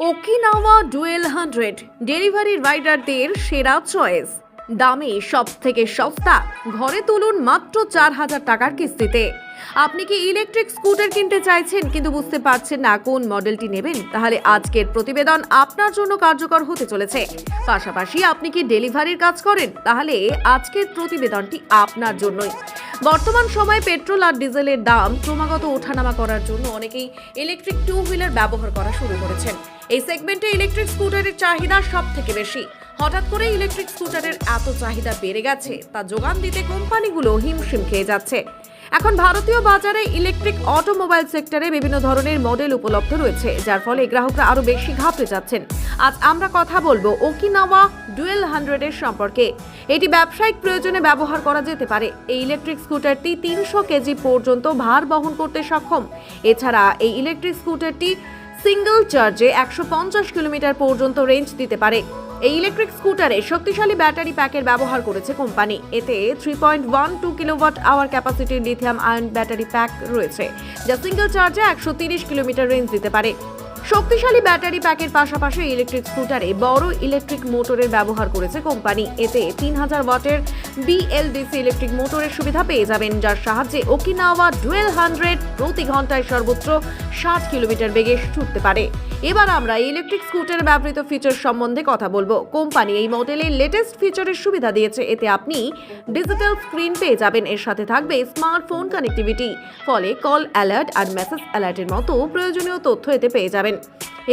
Okinawa dual hundred delivery রাইডারদের সেরা choice. দামে সব থেকে সস্তা ঘরে তুলুন মাত্র চার হাজার টাকার কিস্তিতে। আপনি কি ইলেকট্রিক স্কুটার কিনতে চাইছেন কিন্তু বুঝতে পারছেন না কোন মডেলটি নেবেন? তাহলে আজকের প্রতিবেদন আপনার জন্য কার্যকর হতে চলেছে। পাশাপাশি আপনি কি ডেলিভারির কাজ করেন? তাহলে আজকের প্রতিবেদনটি আপনার জন্যই। বর্তমান সময়ে পেট্রোল আর ডিজেলের দাম ক্রমাগত ওঠানামা করার জন্য অনেকেই ইলেকট্রিক টু হুইলার ব্যবহার করা শুরু করেছেন। এই সেগমেন্টে ইলেকট্রিক স্কুটারের চাহিদা সব থেকে বেশি। হঠাৎ করে ইলেকট্রিক স্কুটারের এত চাহিদা বেড়ে গেছে, তা যোগান দিতে কোম্পানিগুলো হিমশিম খেয়ে যাচ্ছে। এখন ভারতীয় বাজারে ইলেকট্রিক অটোমোবাইল সেক্টরে বিভিন্ন ধরনের মডেল উপলব্ধ রয়েছে, যার ফলে গ্রাহকরা আরও বেশি ঘাবড়ে যাচ্ছেন। আজ আমরা কথা বলব ওকিনাওয়া ডুয়েল হান্ড্রেডের সম্পর্কে। এটি ব্যবসায়িক প্রয়োজনে ব্যবহার করা যেতে পারে। এই ইলেকট্রিক স্কুটারটি তিনশো কেজি পর্যন্ত ভার বহন করতে সক্ষম। এছাড়া এই ইলেকট্রিক স্কুটারটি সিঙ্গল চার্জে একশো পঞ্চাশ কিলোমিটার পর্যন্ত রেঞ্জ দিতে পারে। এই ইলেকট্রিক স্কুটারে শক্তিশালী ব্যাটারি প্যাকের ব্যবহার করেছে কোম্পানি। এতে three point one two kilowatt hour ক্যাপাসিটির lithium ion battery pack রয়েছে, যা সিঙ্গেল চার্জে একশো তিরিশ কিলোমিটার রেঞ্জ দিতে পারে। শক্তিশালী ব্যাটারি প্যাকের পাশাপাশি ইলেকট্রিক স্কুটারে বড় ইলেকট্রিক মোটরের ব্যবহার করেছে কোম্পানি। এতে তিন হাজার ওয়াটের বিএলডিসি ইলেকট্রিক মোটরের সুবিধা পেয়ে যাবেন, যার সাহায্যে ওকিনাওয়া ডুয়েল হান্ড্রেড প্রতি ঘন্টায় সর্বোচ্চ ষাট কিলোমিটার বেগে ছুটতে পারে। এবার আমরা ইলেকট্রিক স্কুটারে ব্যবহৃত ফিচার সম্বন্ধে কথা বলব। কোম্পানি এই মডেলের লেটেস্ট ফিচারের সুবিধা দিয়েছে। এতে আপনি ডিজিটাল স্ক্রিন পেয়ে যাবেন। এর সাথে থাকবে স্মার্টফোন কানেক্টিভিটি ফলে কল অ্যালার্ট আর মেসেজ অ্যালার্টের মতো প্রয়োজনীয় তথ্য এতে পেয়ে যাবেন।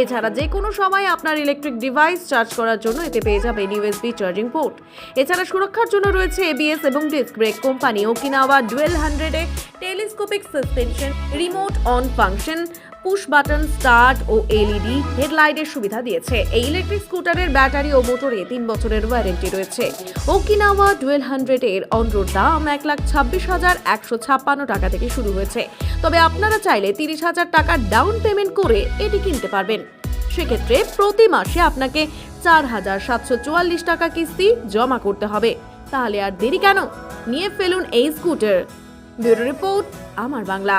এছাড়া যে কোনো সময় আপনার ইলেকট্রিক ডিভাইস চার্জ করার জন্য এতে পেয়ে যাবেন ইউএসবি চার্জিং পোর্ট এছাড়া সুরক্ষার জন্য রয়েছে এবিএস এবং disc brake company Okinawa dual হান্ড্রেডে telescopic suspension remote on function push button, start O LED হেডলাইটের সুবিধা দিয়েছে। এই ইলেকট্রিক স্কুটারের ব্যাটারি ও মোটরে তিন বছরের ওয়ারেন্টি রয়েছে। ওকিনাওয়া ডুয়েল হান্ড্রেডের অনরোড দাম এক লাখ ছাব্বিশ হাজার একশো ছাপ্পান্ন টাকা থেকে শুরু হয়েছে। তবে আপনারা চাইলে তিরিশ হাজার টাকা ডাউন পেমেন্ট করে এটি কিনতে পারবেন। সেক্ষেত্রে প্রতি মাসে আপনাকে চার হাজার সাতশো চুয়াল্লিশ টাকা কিস্তি জমা করতে হবে। তাহলে আর দেরি কেন? নিয়ে ফেলুন এই স্কুটার। ব্যুরো রিপোর্ট, আমার বাংলা।